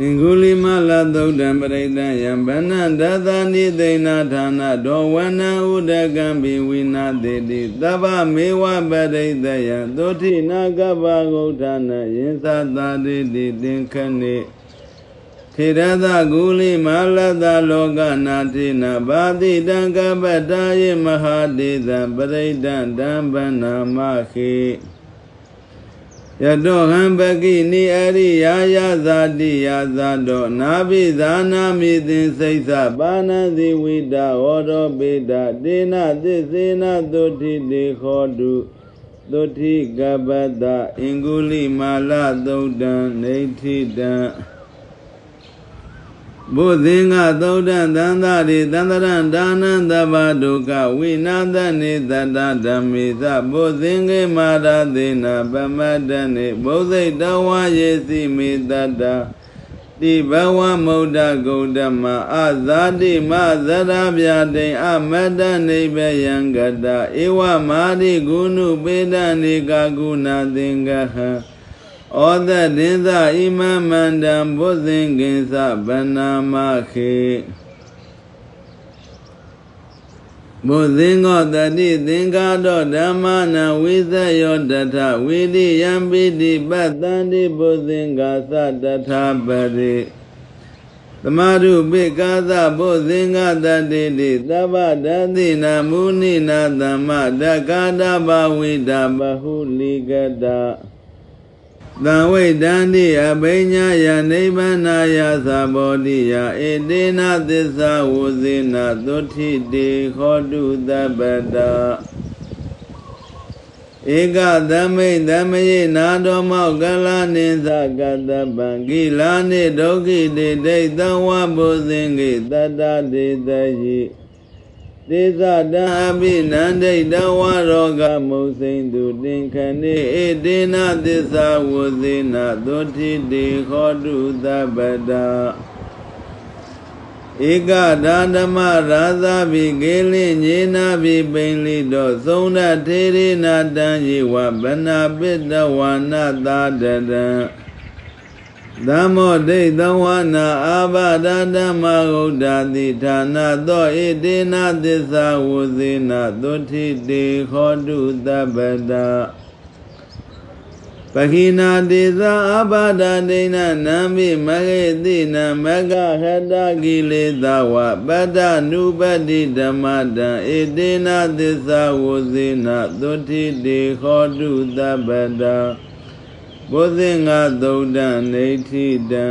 အင်္ဂုလိမလသုတ်တံပရိဒံယံဗန္နဒသနိသိဏဌာနဒောဝနံဥဒကံဘိဝိနာတိတိသဗ္ဗမေဝပရိဒယံသုတိနာကပ္ပဂုဋ္ဌာနယင်သတာတိတိသင်္ခဏိထေရသကုလိမလတလောကနာတိနာဘာတိတံကပ္ပတာယေမဟာတိသံပရိဒံတံဗန္နာမခေ ယတောဟံပကိနိအရိယာယဇာတိယဇာတောနာဘိဇာနာမိသင်စိတ်သပါဏသီဝိတာဟောတောပေတာတေနသစ္စေနသုတိတေခောတုသုတိကပ္ပတအင်္ဂုလိမာလသုတ်တံနေဋ္ဌိတံ ဘုသင်္ကသုတ်တံသန္တာရိသန္တရံဒါနံသဗ္ဗဒုက္ခဝိနာသနေတတဓမ္မေသဘုသင်္ကေမာရသေနပမတ္တနေဘုဇိတဝါယေစီမေတတ္တတိဘဝမௌဒ္ဒဂௌတမအဇာတိမဇရဗျာတိအမတ္တနိဗ္ဗယံကတဧဝမာရိဂုဏုပေဒနိကာကုဏသင်္ကဟံ ဩဒတိသဣမမန္တံဘုဇင်ကိသဗနာမခေဘုဇင်္ဂောတတိသင်္ကာတောဓမ္မနာဝိသယောတထဝိရိယံပိတိပတ္တန္တိဘုဇင်္ဂာသတထပရိသမရုပိကာသဘုဇင်္ဂတတိတိသဗ္ဗဒတိနာမုနိနာသမ္မတကာတဘဝိတာဘဟုလိကတ သံဝိတန္တိအဘိညာယနိဗ္ဗာနာယသဘောတိယဧတေနသစ္စာဝုဇေနသုထိတေခောတုတပ္ပတဧကသမိတ်သမယေနာတော်မောကလနိသကတပံကိလာနိဒုက္ခိတေဒိဋ္ဌဝဘုဇင်ကိတတ္တတေတ ယိသေဇတံအပိနန္ဒိတဝရောဂမုစိန်တုတင်ခဏိဧတေနသစ္စာဝုဇေနသုထိတေခောတုသဗ္ဗတဧကဒါဓမ္မရာဇာဘိကေလိညေနာဘိပိန်လိတောသုံးရထေရိနာတံယေဝဗနာပိတဝါနသာတတံ သမ္မောဒိဋ္ဌဝနာအာဘဒဓမ္မဂုဒ္ဓတိဌာနသောဣတေနသစ္စာဝုဇေနသုထိတေခောတုသဗ္ဗတပခိနာတေသအာဘဒဒိဏနံမိမဂေတိနမဂဟတကိလေသာဝပတ္တနုပတိဓမ္မတံဣတေနသစ္စာဝုဇေနသုထိတေခောတုသဗ္ဗတ ဘုဇင်္ဂသုဒ္ဓနေဋ္ဌိတံ